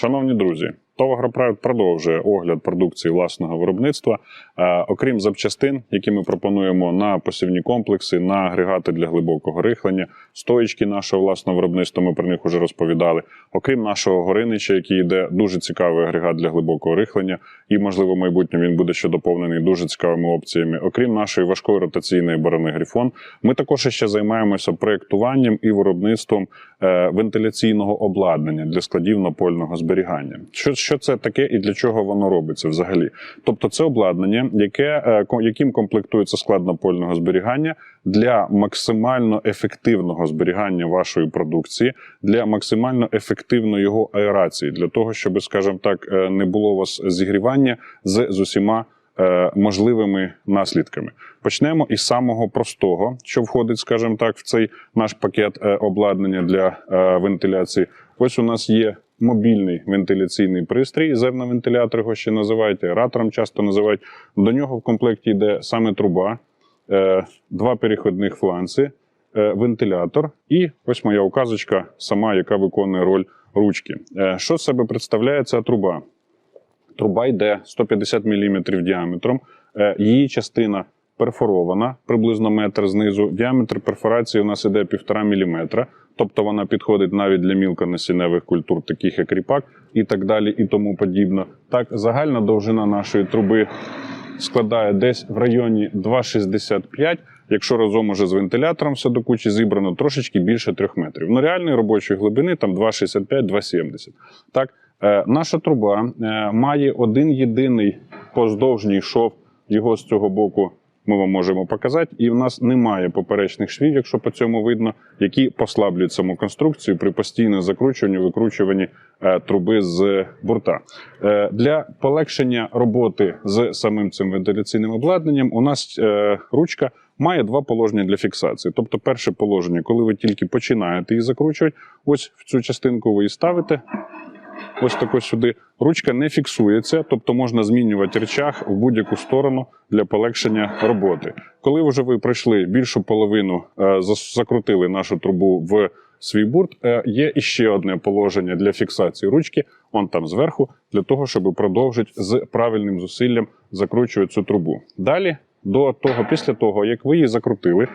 Шановні друзі, ТОВ «Агропрайд» продовжує огляд продукції власного виробництва. Е, окрім запчастин, які ми пропонуємо на посівні комплекси, на агрегати для глибокого рихлення, стоїчки нашого власного виробництва. Ми про них вже розповідали. Окрім нашого горинича, який йде дуже цікавий агрегат для глибокого рихлення, і можливо, в майбутньому він буде ще доповнений дуже цікавими опціями. Окрім нашої важкої ротаційної борони Грифон, ми також ще займаємося проєктуванням і виробництвом е, вентиляційного обладнання для складів напольного зберігання. Що, що це таке і для чого воно робиться взагалі? Тобто, це обладнання, яке е, яким комплектується склад напольного зберігання для максимально ефективного зберігання вашої продукції, для максимально ефективної його аерації, для того, щоб, скажімо так, е, не було у вас зігрівання з, з усіма е, можливими наслідками. Почнемо із самого простого, що входить, скажімо так, в цей наш пакет обладнання для вентиляції. Ось у нас є мобільний вентиляційний пристрій, зерновентилятор його ще називають, аератором часто називають. До нього в комплекті йде саме труба, е, два переходних фланці, е, вентилятор і ось моя указочка, сама, яка виконує роль ручки. Е, Що з себе представляє ця труба? Труба йде 150 мм діаметром. Її частина перфорована, приблизно метр знизу. Діаметр перфорації у нас іде 1,5 мм. Тобто вона підходить навіть для мілконасінневих культур, таких як ріпак і так далі, і тому подібно. Так, загальна довжина нашої труби складає десь в районі 2,65. Якщо разом уже з вентилятором все до кучі зібрано, трошечки більше 3 метрів. Ну, реальної робочої глибини там 2,65-2,70. Так, е, наша труба е, має один єдиний поздовжній шов. Його з цього боку ми вам можемо показати. І в нас немає поперечних швів, якщо по цьому видно, які послаблюють саму конструкцію при постійному закручуванні, викручуванні е, труби з бурта. Е, для полегшення роботи з самим цим вентиляційним обладнанням у нас е, ручка має два положення для фіксації. Тобто, перше положення, коли ви тільки починаєте її закручувати, ось в цю частинку ви її ставите. Ось тако сюди. Ручка не фіксується, тобто можна змінювати речах в будь-яку сторону для полегшення роботи. Коли вже ви пройшли більшу половину, е, закрутили нашу трубу в свій бурт, е, є іще одне положення для фіксації ручки, он там зверху, для того, щоб продовжити з правильним зусиллям закручувати цю трубу. Далі, до того, після того, як ви її закрутили,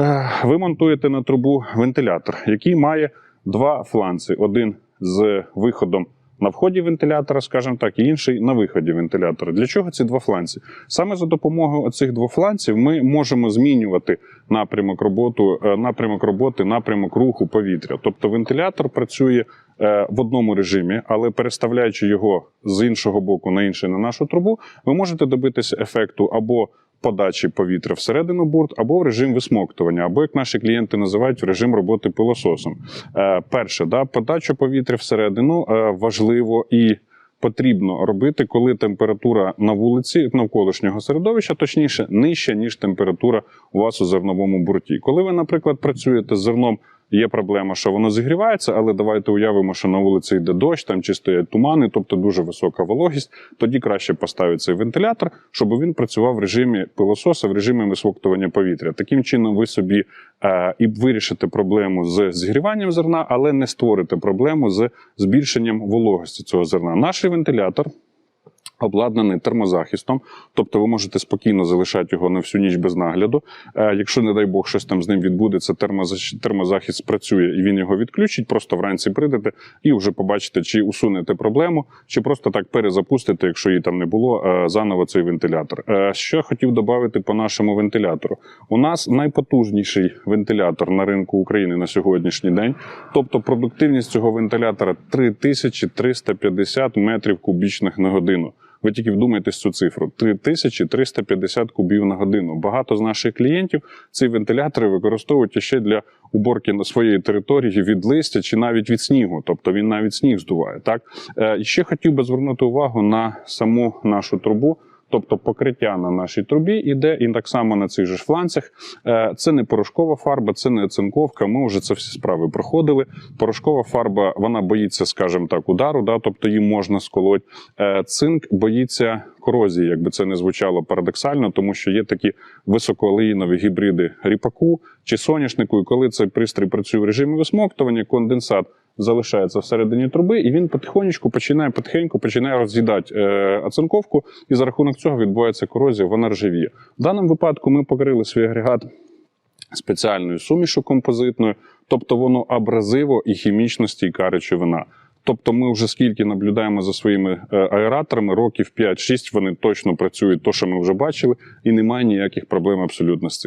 Е, ви монтуєте на трубу вентилятор, який має два фланці: один з виходом на вході вентилятора, скажімо так, і інший на виході вентилятора. Для чого ці два фланці? Саме за допомогою цих двох фланців ми можемо змінювати напрямок роботи, напрямок роботи, напрямок руху повітря. Тобто вентилятор працює е, в одному режимі, але переставляючи його з іншого боку на інший на нашу трубу, ви можете добитися ефекту або подачі повітря всередину бурт, або в режим висмоктування, або як наші клієнти називають в режим роботи пилососом. Е, перше, да, подачу повітря всередину е, важливо і. Потрібно робити, коли температура на вулиці навколишнього середовища, точніше, нижча, ніж температура у вас у зерновому бурті. Коли ви, наприклад, працюєте з зерном, є проблема, що воно зігрівається, але давайте уявимо, що на вулиці йде дощ, там чи стоять тумани, тобто дуже висока вологість. Тоді краще поставити цей вентилятор, щоб він працював в режимі пилососа, в режимі висмоктування повітря. Таким чином, ви собі е, і вирішите проблему з зігріванням зерна, але не створите проблему з збільшенням вологості цього зерна. Наш вентилятор. Обладнаний термозахистом, тобто ви можете спокійно залишати його на всю ніч без нагляду. Е, якщо, не дай Бог, щось там з ним відбудеться, термоза- термозахист спрацює і він його відключить, просто вранці прийдете і вже побачите, чи усунете проблему, чи просто так перезапустите, якщо її там не було, е, заново цей вентилятор. Е, що я хотів додати по нашому вентилятору? У нас найпотужніший вентилятор на ринку України на сьогоднішній день. Тобто продуктивність цього вентилятора 3350 метрів кубічних на годину. Ви тільки вдумайтесь цю цифру: 3350 кубів на годину. Багато з наших клієнтів ці вентилятори використовують ще для уборки на своїй території від листя чи навіть від снігу. Тобто він навіть сніг здуває. Так Е, ще хотів би звернути увагу на саму нашу трубу. Тобто покриття на нашій трубі іде, і так само на цих же фланцях. Е, Це не порошкова фарба, це не оцинковка. Ми вже це всі справи проходили. Порошкова фарба вона боїться, скажімо так, удару, да, тобто її можна сколоть. Е, Цинк боїться корозії, якби це не звучало парадоксально, тому що є такі високоолеїнові гібриди ріпаку чи соняшнику. І коли цей пристрій працює в режимі висмоктування, конденсат залишається всередині труби, і він потихонечку починає потихеньку починає роз'їдати е, оцинковку, і за рахунок цього відбувається корозія, вона ржавіє. В даному випадку ми покрили свій агрегат спеціальною сумішу композитною, тобто воно абразиво і хімічно стійка речовина. Тобто, ми вже скільки наблюдаємо за своїми е, аераторами, років 5-6 вони точно працюють, то що ми вже бачили, і немає ніяких проблем абсолютно з цим.